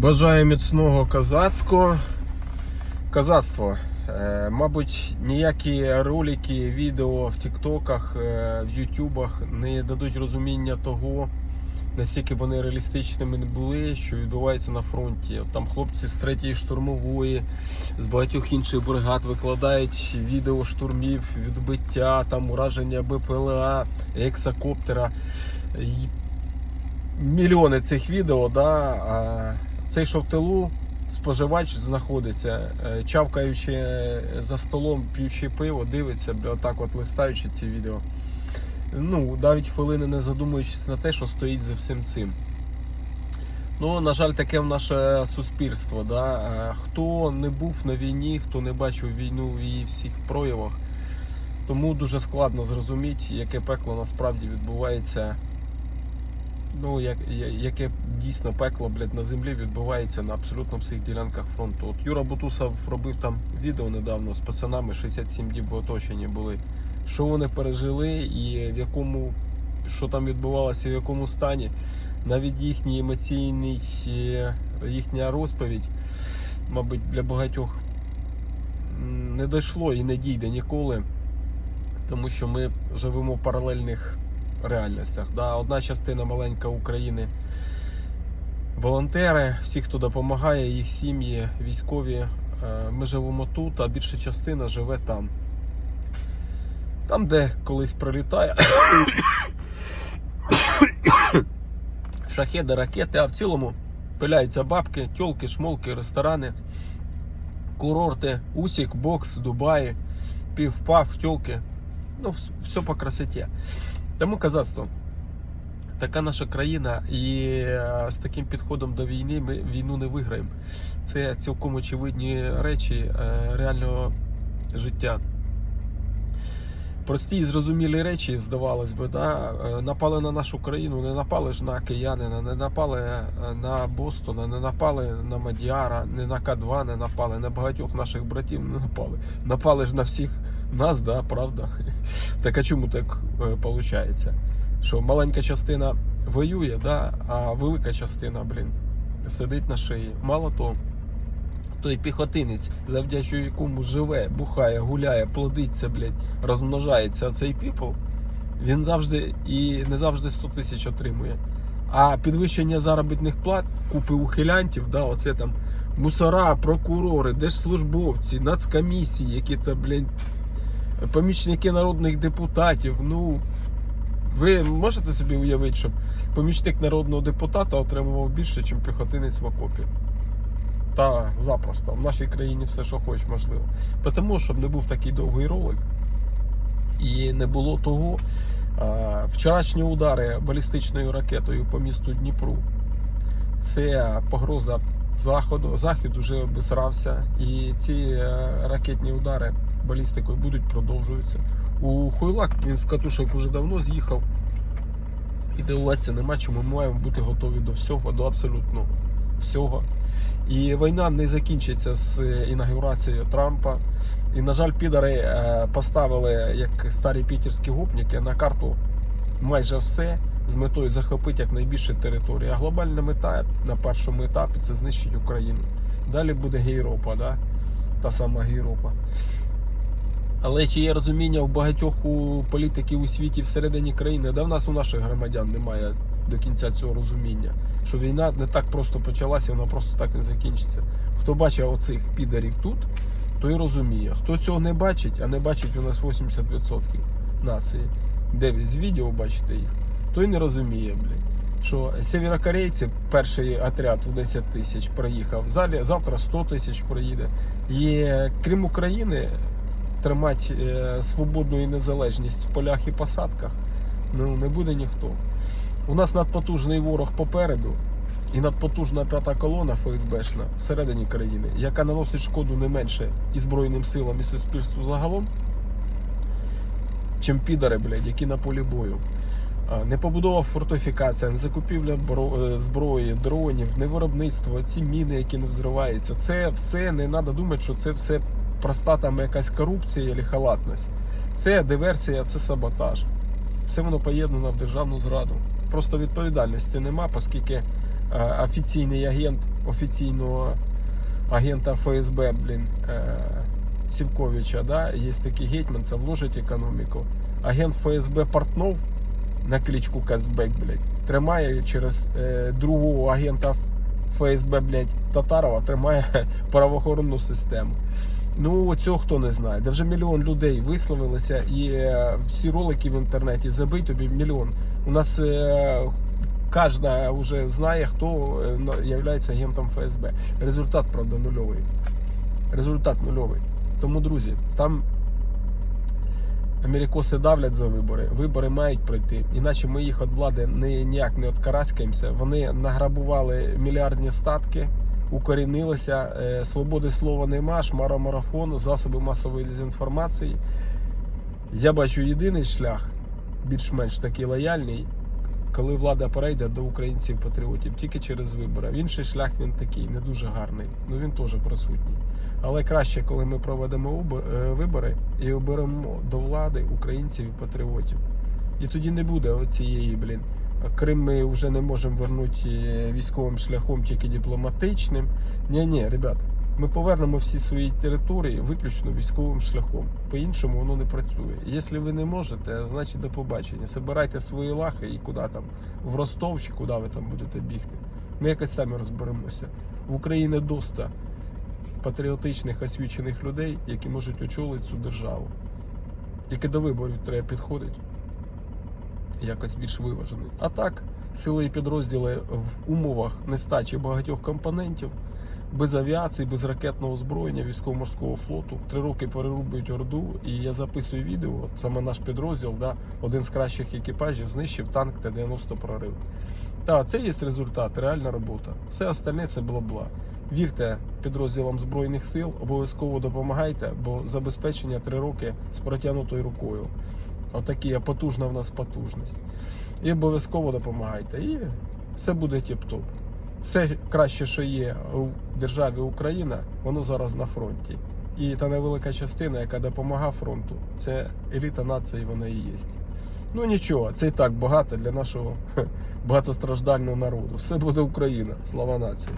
Бажаю міцного козацького. Козацтво. Е, мабуть, ніякі ролики, відео в Тіктоках, е, в Ютубах не дадуть розуміння того, наскільки вони реалістичними не були, що відбувається на фронті. Там хлопці з 3-ї штурмової, з багатьох інших бригад викладають відео штурмів, відбиття, там ураження БПЛА, ексакоптера. Мільйони цих відео, да, цей що в тилу споживач знаходиться, е, чавкаючи за столом, п'ючи пиво, дивиться, отак от листаючи ці відео. Ну, навіть хвилини не задумуючись на те, що стоїть за всім цим. Ну, на жаль, таке в наше суспільство. Да? Е, Хто не був на війні, хто не бачив війну в її всіх проявах, тому дуже складно зрозуміти, яке пекло насправді відбувається ну, як, яке дійсно пекло блядь, на землі відбувається на абсолютно всіх ділянках фронту. От Юра Бутусов робив там відео недавно з пацанами 67 діб в оточенні були. Що вони пережили і в якому, що там відбувалося, в якому стані. Навіть їхній емоційний, е, їхня розповідь, мабуть, для багатьох не дійшло і не дійде ніколи, тому що ми живемо в паралельних реальностях. Да? Одна частина маленька України волонтери, всі, хто допомагає, їх сім'ї, військові. Е, Ми живемо тут, а більша частина живе там. Там, де колись прилітає шахеди, ракети, а в цілому пиляються бабки, тьолки, шмолки, ресторани, курорти, Усік, бокс, Дубаї, пів-пав, тьолки. Ну, все по красоті. Тому казацтво. Така наша країна, і е, з таким підходом до війни ми війну не виграємо. Це цілком очевидні речі е, реального життя. Прості і зрозумілі речі, здавалось би, да? е, напали на нашу країну, не напали ж на киянина, не напали на Бостона, не напали на Мадіара, не на К2, не напали, на багатьох наших братів не напали. Напали ж на всіх нас, да, правда? Так а чому так виходить? Що маленька частина воює, да, а велика частина, блін, сидить на шиї. Мало того, той піхотинець, завдячуючи якому живе, бухає, гуляє, плодиться, блядь, розмножається цей піпл, він завжди і не завжди 100 тисяч отримує. А підвищення заробітних плат, купи ухилянтів, да, оце там мусора, прокурори, держслужбовці, нацкомісії, які то, блядь, помічники народних депутатів. Ну, ви можете собі уявити, щоб помічник народного депутата отримував більше, ніж піхотинець в окопі? Та запросто. В нашій країні все, що хочеш, можливо. Тому, щоб не був такий довгий ролик і не було того. Вчорашні удари балістичною ракетою по місту Дніпру. Це погроза заходу. Захід уже обісрався, і ці е, ракетні удари балістикою будуть продовжуватися. У Хуйлак він з катушок уже давно з'їхав. І дивуватися нема чому ми маємо бути готові до всього, до абсолютно всього. І війна не закінчиться з інаугурацією Трампа. І, на жаль, підари е, поставили, як старі пітерські гопніки, на карту майже все з метою захопити якнайбільше території. А глобальна мета на першому етапі це знищити Україну. Далі буде Європа, да? та сама Європа. Але чи є розуміння в багатьох у політиків у світі всередині країни, де в нас у наших громадян немає до кінця цього розуміння, що війна не так просто почалася, вона просто так не закінчиться. Хто бачив оцих підарів тут, той розуміє. Хто цього не бачить, а не бачить у нас 80% нації, де з відео бачите їх, той не розуміє, блін. Що сєвєрокорейці, перший отряд в 10 тисяч проїхав, завтра 100 тисяч проїде. І крім України, тримати е, свободу і незалежність в полях і посадках ну, не буде ніхто. У нас надпотужний ворог попереду і надпотужна п'ята колона ФСБшна всередині країни, яка наносить шкоду не менше і Збройним силам, і суспільству загалом, чим підари, блядь, які на полі бою. Не побудова фортифікація, не закупівля е, зброї, дронів, не виробництво, ці міни, які не взриваються. Це все не треба думати, що це все проста там якась корупція або халатність. Це диверсія, це саботаж. Все воно поєднано в державну зраду. Просто відповідальності нема, оскільки е, офіційний агент офіційного агента ФСБ, блін, е, Сівковича, да, є такий гетьман, це вложить економіку. Агент ФСБ Портнов на кличку Казбек, блядь, тримає через е, другого агента ФСБ, блядь, Татарова, тримає правоохоронну систему. Ну, цього хто не знає. Де вже мільйон людей висловилися, і е, всі ролики в інтернеті забий тобі мільйон. У нас е, кожна вже знає, хто є агентом ФСБ. Результат, правда, нульовий. Результат нульовий. Тому, друзі, там америкоси давлять за вибори. Вибори мають пройти. Іначе ми їх від влади ніяк не откараскаємося. Вони награбували мільярдні статки, укорінилися. Е, свободи слова нема, шмаромарафон, засоби масової дезінформації. Я бачу єдиний шлях, більш-менш такий лояльний, коли влада перейде до українців-патріотів тільки через вибори. Інший шлях він такий, не дуже гарний. Ну він теж присутній. Але краще, коли ми проведемо е, вибори і оберемо до влади українців і патріотів. І тоді не буде оцієї, блін. Крим ми вже не можемо вернути е, військовим шляхом, тільки дипломатичним. Ні, ні, ребят, ми повернемо всі свої території виключно військовим шляхом. По-іншому воно не працює. Якщо ви не можете, значить до побачення. Собирайте свої лахи і куди там, в Ростов чи куди ви там будете бігти. Ми якось самі розберемося. В Україні доста патріотичних освічених людей, які можуть очолити цю державу. Тільки до виборів треба підходити якось більш виважений. А так, сили і підрозділи в умовах нестачі багатьох компонентів, без авіації, без ракетного озброєння військово-морського флоту. Три роки перерубують Орду, і я записую відео. Саме наш підрозділ, да, один з кращих екіпажів, знищив танк Т-90 прорив. Так, це є результат, реальна робота. Все остальне це бла-бла. Вірте підрозділам Збройних сил, обов'язково допомагайте, бо забезпечення три роки з протягнутою рукою. Отакі потужна в нас потужність. І обов'язково допомагайте. І все буде тіп-топ. Все краще, що є у державі Україна, воно зараз на фронті. І та невелика частина, яка допомагає фронту, це еліта нації, вона і є. Ну нічого, це і так багато для нашого багатостраждального народу. Все буде Україна. Слава нації.